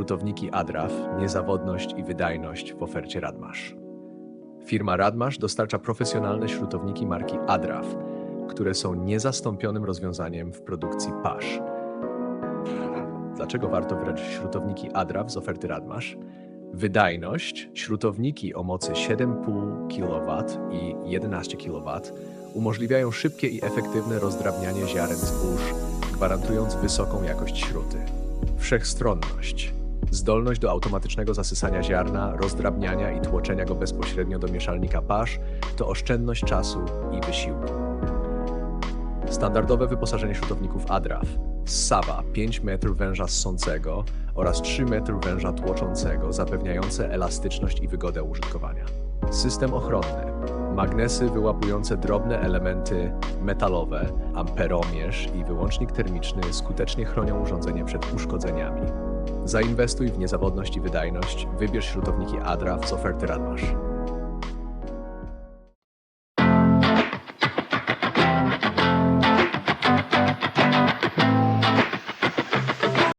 śrutowniki Adraf, niezawodność i wydajność w ofercie Radmasz. Firma Radmasz dostarcza profesjonalne śrutowniki marki Adraf, które są niezastąpionym rozwiązaniem w produkcji pasz. Dlaczego warto wybrać śrutowniki Adraf z oferty Radmasz? Wydajność. Śrutowniki o mocy 7,5 kW i 11 kW umożliwiają szybkie i efektywne rozdrabnianie ziaren zbóż, gwarantując wysoką jakość śruty. Wszechstronność. Zdolność do automatycznego zasysania ziarna, rozdrabniania i tłoczenia go bezpośrednio do mieszalnika pasz to oszczędność czasu i wysiłku. Standardowe wyposażenie śrutowników Adraf. Saba 5 metrów węża ssącego oraz 3 metry węża tłoczącego, zapewniające elastyczność i wygodę użytkowania. System ochronny. Magnesy wyłapujące drobne elementy metalowe, amperomierz i wyłącznik termiczny skutecznie chronią urządzenie przed uszkodzeniami. Zainwestuj w niezawodność i wydajność. Wybierz śrutowniki Adraf z oferty Radmasz.